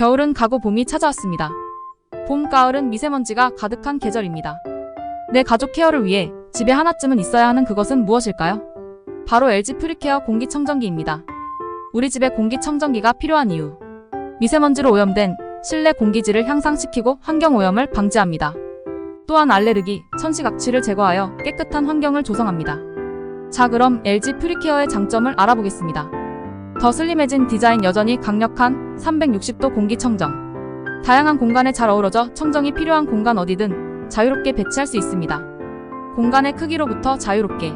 겨울은 가고 봄이 찾아왔습니다. 봄, 가을은 미세먼지가 가득한 계절입니다. 내 가족 케어를 위해 집에 하나쯤은 있어야 하는 그것은 무엇일까요? 바로 LG 프리케어 공기청정기입니다. 우리 집에 공기청정기가 필요한 이유. 미세먼지로 오염된 실내 공기질을 향상시키고 환경 오염을 방지합니다. 또한 알레르기, 천식 악취를 제거하여 깨끗한 환경을 조성합니다. 자, 그럼 LG 프리케어의 장점을 알아보겠습니다. 더 슬림해진 디자인 여전히 강력한 360도 공기청정. 다양한 공간에 잘 어우러져 청정이 필요한 공간 어디든 자유롭게 배치할 수 있습니다. 공간의 크기로부터 자유롭게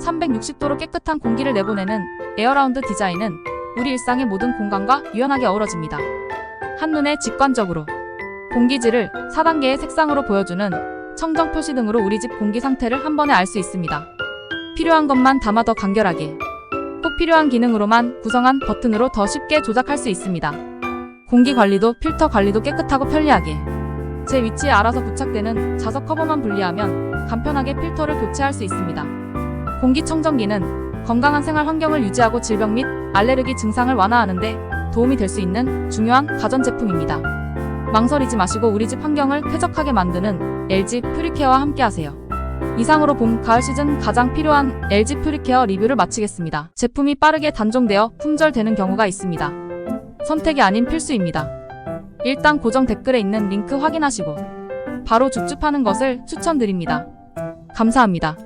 360도로 깨끗한 공기를 내보내는 에어라운드 디자인은 우리 일상의 모든 공간과 유연하게 어우러집니다. 한눈에 직관적으로 공기질을 4단계의 색상으로 보여주는 청정 표시 등으로 우리 집 공기 상태를 한 번에 알 수 있습니다. 필요한 것만 담아 더 간결하게 꼭 필요한 기능으로만 구성한 버튼으로 더 쉽게 조작할 수 있습니다. 공기 관리도 필터 관리도 깨끗하고 편리하게 제 위치에 알아서 부착되는 자석 커버만 분리하면 간편하게 필터를 교체할 수 있습니다. 공기청정기는 건강한 생활 환경을 유지하고 질병 및 알레르기 증상을 완화하는데 도움이 될 수 있는 중요한 가전제품입니다. 망설이지 마시고 우리 집 환경을 쾌적하게 만드는 LG 프리케어와 함께하세요. 이상으로 봄, 가을 시즌 가장 필요한 LG 프리케어 리뷰를 마치겠습니다. 제품이 빠르게 단종되어 품절되는 경우가 있습니다. 선택이 아닌 필수입니다. 일단 고정 댓글에 있는 링크 확인하시고 바로 줍줍하는 것을 추천드립니다. 감사합니다.